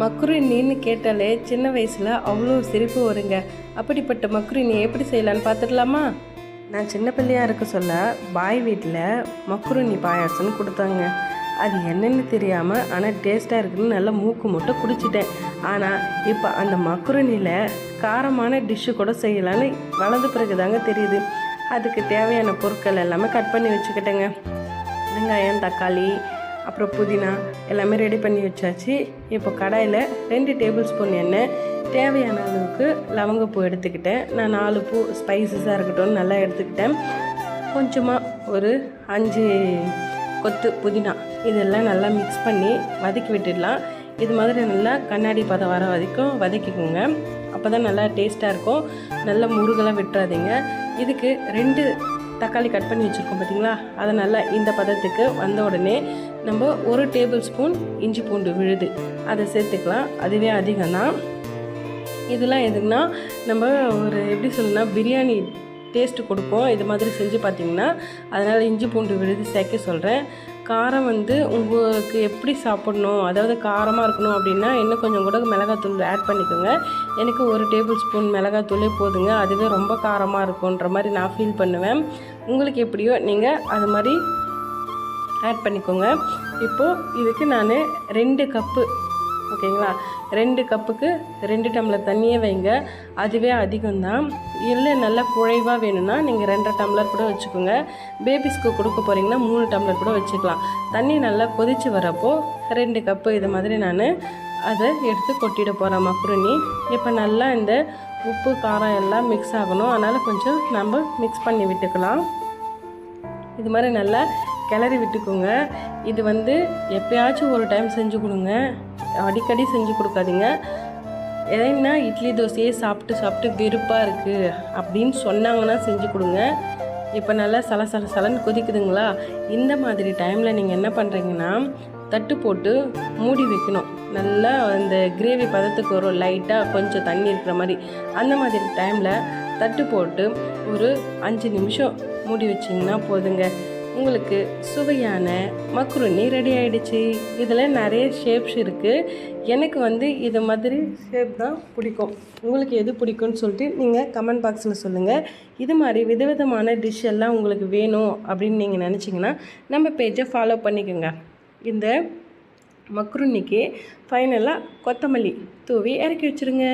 மக்ருனின்னு கேட்டாலே சின்ன வயசில் அவ்வளோ சிரிப்பு வருங்க. அப்படிப்பட்ட மக்ருனி எப்படி செய்யலான்னு பார்த்துடலாமா? நான் சின்ன பிள்ளையா இருக்க சொல்ல பாய் வீட்டில் மக்ருனி பாயாசம்னு கொடுத்தாங்க. அது என்னன்னு தெரியாமல் ஆனால் டேஸ்ட்டாக இருக்குன்னு நல்லா மூக்கு மூட்டை குடிச்சிட்டேன். ஆனால் இப்போ அந்த மக்ருனியில் காரமான டிஷ்ஷு கூட செய்யலான்னு வளர்ந்த பிறகு தாங்க தெரியுது. அதுக்கு தேவையான பொருட்கள் எல்லாமே கட் பண்ணி வச்சுக்கிட்டேங்க. வெங்காயம் தக்காளி அப்புறம் புதினா எல்லாமே ரெடி பண்ணி வச்சாச்சு. இப்போ கடாயில் ரெண்டு டேபிள் ஸ்பூன் எண்ணெய் தேவையான அளவுக்கு லவங்கப்பூ எடுத்துக்கிட்டேன். நான் நாலு பூ ஸ்பைசஸாக இருக்கட்டும்னு நல்லா எடுத்துக்கிட்டேன். கொஞ்சமாக ஒரு அஞ்சு கொத்து புதினா இதெல்லாம் நல்லா மிக்ஸ் பண்ணி வதக்கி விட்டுடலாம். இது மாதிரி நல்லா கண்ணாடி பதம் வர வரைக்கும் வதக்கிக்கோங்க. அப்போ தான் நல்லா டேஸ்ட்டாக இருக்கும். நல்லா முருகெல்லாம் விட்டுறாதீங்க. இதுக்கு ரெண்டு தக்காளி கட் பண்ணி வச்சுருக்கோம் பார்த்தீங்களா அதை நல்லா இந்த பதத்துக்கு வந்த உடனே நம்ம ஒரு டேபிள் ஸ்பூன் இஞ்சி பூண்டு விழுது. அதை சேர்த்துக்கலாம். அதுவே அதிகம்தான் இதெல்லாம் எதுக்குன்னா நம்ம ஒரு எப்படி சொல்லணும்னா பிரியாணி டேஸ்ட்டு கொடுப்போம். இது மாதிரி செஞ்சு பார்த்தீங்கன்னா அதனால் இஞ்சி பூண்டு விழுது சேர்க்க சொல்கிறேன் காரம் வந்து உங்களுக்கு எப்படி சாப்பிடணும்? அதாவது காரமாக இருக்கணும் அப்படின்னா இன்னும் கொஞ்சம் கூட மிளகாத்தூள் ஆட் பண்ணிக்கோங்க. எனக்கு ஒரு டேபிள் ஸ்பூன் மிளகாத்தூளே போதுங்க. அதுவே ரொம்ப காரமாக இருக்குன்ற மாதிரி நான் ஃபீல் பண்ணுவேன். உங்களுக்கு எப்படியோ நீங்கள் அது மாதிரி ஆட் பண்ணிக்கோங்க. இப்போது இதுக்கு நான் ரெண்டு கப்பு ஓகேங்களா? ரெண்டு கப்புக்கு ரெண்டு டம்ளர் தண்ணியே வைங்க. அதுவே அதிகம்தான். இல்லை நல்லா குழைவாக வேணும்னா நீங்கள் ரெண்டரை டம்ளர் கூட வச்சுக்கோங்க. பேபிஸ்க்கு கொடுக்க போகிறீங்கன்னா மூணு டம்ளர் கூட வச்சுக்கலாம். தண்ணி நல்லா கொதித்து வரப்போ ரெண்டு கப்பு இது மாதிரி நான் அதை எடுத்து கொட்டிட போகிறேன் மக்குருணி இப்போ நல்லா இந்த உப்பு காரம் எல்லாம் மிக்ஸ் ஆகணும். அதனால் கொஞ்சம் நம்ம மிக்ஸ் பண்ணி விட்டுக்கலாம். இது மாதிரி நல்லா கிளறி விட்டுக்கோங்க. இது வந்து எப்பயாச்சும் ஒரு டைம் செஞ்சு கொடுங்க. அடிக்கடி செஞ்சு கொடுக்காதீங்க. ஏன்னா இட்லி தோசையே சாப்பிட்டு சாப்பிட்டு வெறுப்பாக இருக்குது அப்படின்னு சொன்னாங்கன்னா செஞ்சு கொடுங்க. இப்போ நல்லா சல சல சலன்னு கொதிக்குதுங்களா? இந்த மாதிரி டைமில் நீங்கள் என்ன பண்ணுறீங்கன்னா தட்டு போட்டு மூடி வைக்கணும். நல்லா அந்த கிரேவி பதத்துக்கு வரும் லைட்டாக கொஞ்சம் தண்ணி இருக்கிற மாதிரி. அந்த மாதிரி டைமில் தட்டு போட்டு ஒரு அஞ்சு நிமிஷம் மூடி வச்சிங்கன்னா போதுங்க. உங்களுக்கு சுவையான மக்ருனி ரெடி ஆகிடுச்சு இதில் நிறைய ஷேப்ஸ் இருக்குது எனக்கு வந்து இது மாதிரி ஷேப் தான் பிடிக்கும். உங்களுக்கு எது பிடிக்கும்னு சொல்லிட்டு நீங்கள் கமெண்ட் பாக்ஸில் சொல்லுங்கள் இது மாதிரி விதவிதமான டிஷ் எல்லாம் உங்களுக்கு வேணும் அப்படின்னு நீங்கள் நினச்சிங்கன்னா நம்ம பேஜை ஃபாலோ பண்ணிக்கோங்க. இந்த மக்ருனிக்கு ஃபைனலாக கொத்தமல்லி தூவி இறக்கி வச்சுருங்க.